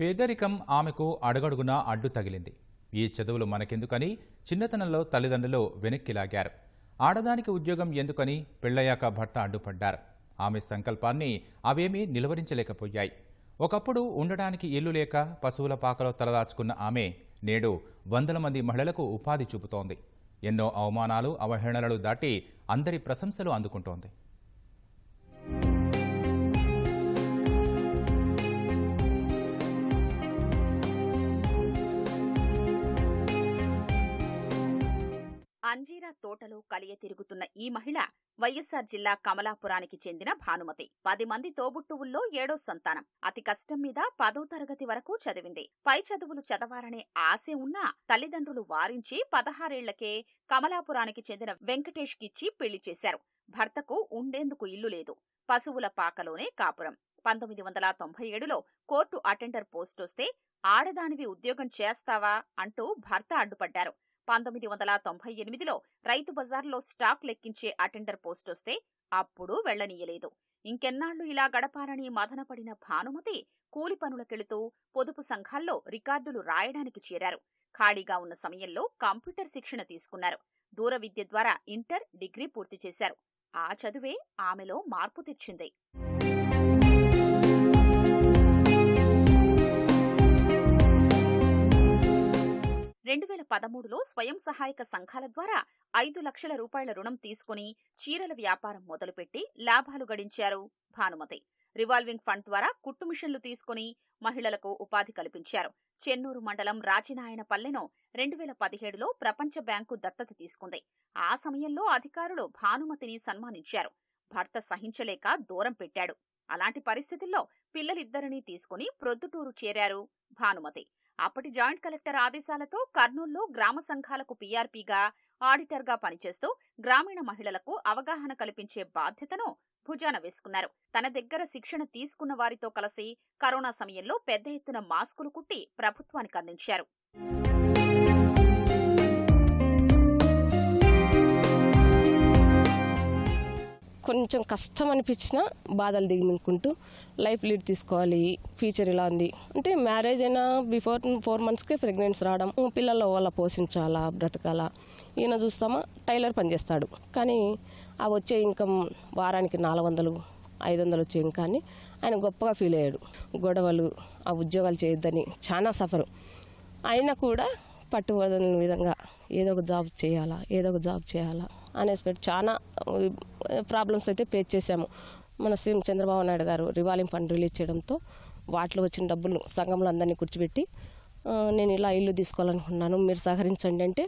పేదరికం ఆమెకు అడగడుగునా అడ్డు తగిలింది. ఈ చదువులు మనకెందుకని చిన్నతనంలో తల్లిదండ్రులు వెనక్కి లాగారు. ఆడదానికి ఉద్యోగం ఎందుకని పెళ్ళయ్యాక భర్త అడ్డుపడ్డారు. ఆమె సంకల్పాన్ని అవేమీ నిలువరించలేకపోయాయి. ఒకప్పుడు ఉండడానికి ఇల్లు లేక పశువుల పాకలో తలదాచుకున్న ఆమె నేడు వందల మంది మహిళలకు ఉపాధి చూపుతోంది. ఎన్నో అవమానాలు అవహేళనలు దాటి అందరి ప్రశంసలు అందుకుంటోంది. అంజీరా తోటలో కలియ తిరుగుతున్న ఈ మహిళ వైఎస్సార్ జిల్లా కమలాపురానికి చెందిన భానుమతి. పది మంది తోబుట్టువుల్లో ఏడో సంతానం. అతి కష్టం మీద పదో తరగతి వరకు చదివింది. పై చదువులు చదవాలనే ఆశ ఉన్నా తల్లిదండ్రులు వారించి పదహారేళ్ళకే కమలాపురానికి చెందిన వెంకటేష్ కిచ్చి పెళ్ళి చేశారు. భర్తకు ఉండేందుకు ఇల్లు లేదు. పశువుల పాకలోనే కాపురం. పంతొమ్మిది వందల తొంభై ఏడులో కోర్టు అటెండర్ పోస్టొస్తే ఆడదానివి ఉద్యోగం చేస్తావా అంటూ భర్త అడ్డుపడ్డారు. పంతొమ్మిది వందల తొంభై ఎనిమిదిలో రైతు బజార్లో స్టాక్ లెక్కించే అటెండర్ పోస్ట్ వస్తే అప్పుడు వెళ్ళనీయలేదు ఇంకెన్నాళ్ళు ఇలా గడపాలని మదనపడిన భానుమతి కూలి పనులకెళుతూ పొదుపు సంఘాల్లో రికార్డులు రాయడానికి చేరారు. ఖాళీగా ఉన్న సమయంలో కంప్యూటర్ శిక్షణ తీసుకున్నారు. దూర విద్య ద్వారా ఇంటర్ డిగ్రీ పూర్తి చేశారు. ఆ చదువే ఆమెలో మార్పు తెచ్చింది. రెండు వేల పదమూడులో స్వయం సహాయక సంఘాల ద్వారా ఐదు లక్షల రూపాయల రుణం తీసుకుని చీరల వ్యాపారం మొదలుపెట్టి లాభాలు గడించారు భానుమతి. రివాల్వింగ్ ఫండ్ ద్వారా కుట్టు మిషన్లు తీసుకుని మహిళలకు ఉపాధి కల్పించారు. చెన్నూరు మండలం రాచినాయనపల్లెను రెండు వేల పదిహేడులో ప్రపంచ బ్యాంకు దత్తత తీసుకుంది. ఆ సమయంలో అధికారులు భానుమతిని సన్మానించారు. భర్త సహించలేక దూరం పెట్టాడు. అలాంటి పరిస్థితుల్లో పిల్లలిద్దరినీ తీసుకుని ప్రొద్దుటూరు చేరారు భానుమతి. అప్పటి జాయింట్ కలెక్టర్ ఆదేశాలతో కర్నూల్లో గ్రామ సంఘాలకు పీఆర్పీగా ఆడిటర్గా పనిచేస్తూ గ్రామీణ మహిళలకు అవగాహన కల్పించే బాధ్యతను భుజాన వేసుకున్నారు. తన దగ్గర శిక్షణ తీసుకున్న వారితో కలిసి కరోనా సమయంలో పెద్ద ఎత్తున మాస్కులు కుట్టి ప్రభుత్వానికి అందించారు. కొంచెం కష్టం అనిపించినా బాధలు దిగుకుంటూ లైఫ్ లీడ్ తీసుకోవాలి. ఫ్యూచర్ ఇలా ఉంది. అంటే మ్యారేజ్ అయినా బిఫోర్ ఫోర్ మంత్స్కే ప్రెగ్నెన్సీ రావడం పిల్లల వల్ల పోషించాలా బ్రతకాలా ఈయన చూస్తామా టైలర్ పనిచేస్తాడు కానీ ఆ వచ్చే ఇన్కమ్ వారానికి నాలుగు వందలు ఐదు వందలు వచ్చే ఇంకాన్ని ఆయన గొప్పగా ఫీల్ అయ్యాడు. గొడవలు ఆ ఉద్యోగాలు చేయొద్దని చాలా సఫరు. అయినా కూడా పట్టుబడిన విధంగా ఏదో ఒక జాబ్ చేయాలా ఏదో ఒక జాబ్ చేయాలా. అనేసి పెట్టి చాలా ప్రాబ్లమ్స్ అయితే ఫేస్ చేశాము. మన సీఎం చంద్రబాబు నాయుడు గారు రివాలింగ్ ఫండ్ రిలీజ్ చేయడంతో వాటిలో వచ్చిన డబ్బులు సంఘంలో అందరినీ కూర్చోబెట్టి నేను ఇలా ఇల్లు తీసుకోవాలనుకున్నాను మీరు సహకరించండి అంటే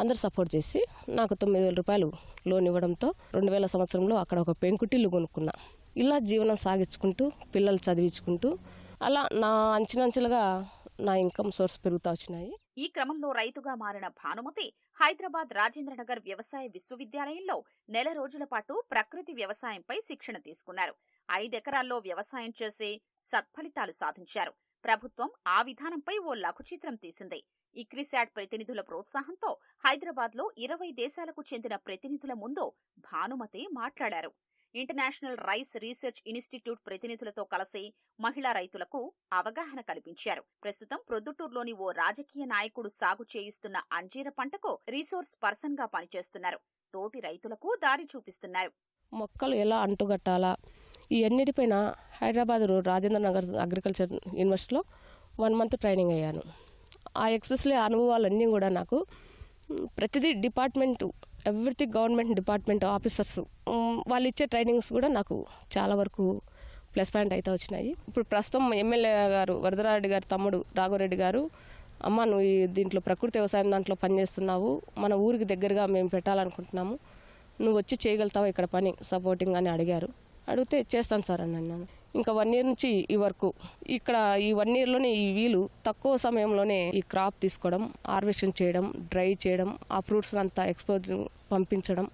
అందరు సపోర్ట్ చేసి నాకు తొమ్మిది వేల రూపాయలు లోన్ ఇవ్వడంతో రెండు వేల సంవత్సరంలో అక్కడ ఒక పెంకుటిల్లు కొనుక్కున్నా. ఇలా జీవనం సాగించుకుంటూ పిల్లలు చదివించుకుంటూ అలా నా అంచెలంచెలుగా నా ఇన్కమ్ సోర్స్ పెరుగుతూ వచ్చినాయి. ఈ క్రమంలో రైతుగా మారిన భానుమతి హైదరాబాద్ రాజేంద్రనగర్ వ్యవసాయ విశ్వవిద్యాలయంలో నెల రోజుల పాటు ప్రకృతి వ్యవసాయంపై శిక్షణ తీసుకున్నారు. ఐదెకరాల్లో వ్యవసాయం చేసి సత్ఫలితాలు సాధించారు. ప్రభుత్వం ఆ విధానంపై ఓ లఘుచిత్రం తీసింది. ఇక్రిశాట్ ప్రతినిధుల ప్రోత్సాహంతో హైదరాబాద్లో ఇరవై దేశాలకు చెందిన ప్రతినిధుల ముందు భానుమతి మాట్లాడారు. ఇంటర్నేషనల్ రైస్ రీసెర్చ్ ఇన్స్టిట్యూట్ ప్రతినిధులతో కలిసి మహిళా రైతులకు అవగాహన కల్పించారు. ప్రస్తుతం ప్రొద్దుటూరులోని ఓ రాజకీయ నాయకుడు సాగు చేయిస్తున్న అంజీర పంటకు రీసోర్స్ పర్సన్గా పనిచేస్తున్నారు. తోటి రైతులకు దారి చూపిస్తున్నారు. మొక్కలు ఎలా అంటుగట్టాలా? ఈ అన్నిటిపైన హైదరాబాద్ రాజేంద్ర నగర్ అగ్రికల్చర్ యూనివర్సిటీలో వన్ మంత్ ట్రైనింగ్ అయ్యాను. ఆ ఎక్స్ప్రెస్లీ అనుభవాలన్నీ కూడా నాకు ప్రతిదీ department everything government department officers వాళ్ళు ఇచ్చే ట్రైనింగ్స్ కూడా నాకు చాలా వరకు ప్లస్ పాయింట్ అయితే వచ్చినాయి. ఇప్పుడు ప్రస్తుతం ఎమ్మెల్యే గారు వరదరారెడ్డి గారు తమ్ముడు రాఘవరెడ్డి గారు అమ్మ నువ్వు దీంట్లో ప్రకృతి వ్యవసాయం దాంట్లో పనిచేస్తున్నావు మన ఊరికి దగ్గరగా మేము పెట్టాలనుకుంటున్నాము నువ్వు వచ్చి చేయగలుగుతావు ఇక్కడ పని సపోర్టింగ్ అని అడిగారు. అడిగితే చేస్తాను సార్ అని అన్నాను. ఇంకా వన్ ఇయర్ నుంచి ఈ వరకు. ఇక్కడ ఈ వన్ ఇయర్లోనే ఈ వీలు. తక్కువ సమయంలోనే ఈ క్రాప్ తీసుకోవడం హార్వెస్టింగ్ చేయడం డ్రై చేయడం ఆ ఫ్రూట్స్ అంతా ఎక్స్పోర్ట్ పంపించడం.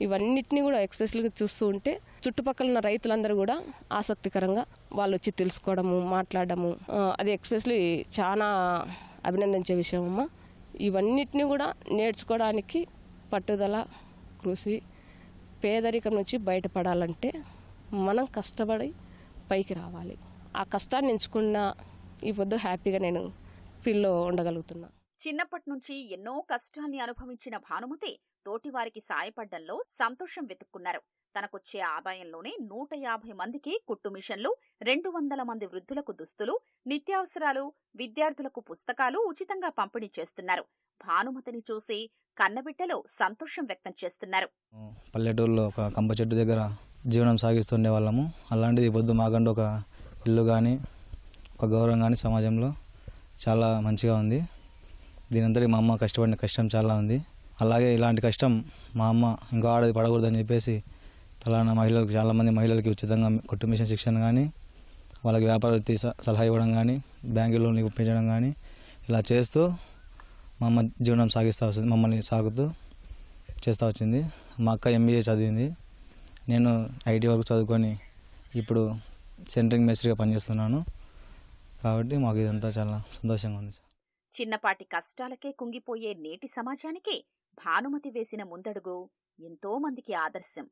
ఇవన్నిటిని కూడా ఎక్స్పెషల్గా చూస్తూ ఉంటే చుట్టుపక్కల ఉన్న రైతులందరూ కూడా ఆసక్తికరంగా వాళ్ళు వచ్చి తెలుసుకోవడము మాట్లాడడము. అది ఎక్స్పెషలీ చాలా అభినందించే విషయం అమ్మ. ఇవన్నిటిని కూడా నేర్చుకోవడానికి పట్టుదల కృషి పేదరికం నుంచి బయటపడాలంటే మనం కష్టపడి పైకి రావాలి. ఆ కష్టాన్ని ఎంచుకున్న ఈ పొద్దు హ్యాపీగా నేను ఫీల్డ్లో ఉండగలుగుతున్నా. చిన్నప్పటి నుంచి ఎన్నో కష్టాల్ని అనుభవించిన భానుమతి తోటివారికి సాయపడ్డంలో సంతోషం వెతుక్కున్నారు. తనకొచ్చే ఆదాయంలోనే నూట యాభై మందికి కుట్టు మిషన్లు రెండు వందల మంది వృద్ధులకు దుస్తులు నిత్యావసరాలు విద్యార్థులకు పుస్తకాలు ఉచితంగా పంపిణీ చేస్తున్నారు. భానుమతిని చూసి కన్నబిడ్డలు సంతోషం వ్యక్తం చేస్తున్నారు. పల్లెటూరులో ఒక కంప చెట్టు దగ్గర జీవనం సాగిస్తుండే వాళ్ళము. అలాంటిది పొద్దు మాకంటూ ఒక ఇల్లు కానీ ఒక గౌరవం కానీ సమాజంలో చాలా మంచిగా ఉంది. దీనంతటి మా అమ్మ కష్టపడిన కష్టం చాలా ఉంది. అలాగే ఇలాంటి కష్టం మా అమ్మ ఇంకో ఆడది పడకూడదని చెప్పేసి ఫలానా మహిళలకు చాలామంది మహిళలకి ఉచితంగా కుట్టు మిషన్ శిక్షణ కానీ వాళ్ళకి వ్యాపార వృత్తి సలహా ఇవ్వడం కానీ బ్యాంకు లోన్లు ఇప్పించడం కానీ ఇలా చేస్తూ మా అమ్మ జీవనం సాగిస్తూ వస్తుంది మమ్మల్ని సాగుతూ చేస్తూ వచ్చింది. మా అక్క ఎంబీఏ చదివింది. నేను ఐటీ వరకు చదువుకొని ఇప్పుడు సెంటరింగ్ మేస్త్రిగా పనిచేస్తున్నాను. కాబట్టి మాకు ఇదంతా చాలా సంతోషంగా ఉంది చిన్నపాటి కష్టాలకే కుంగిపోయే నేటి సమాజానికి భానుమతి వేసిన ముందడుగు ఎంతో మందికి ఆదర్శం.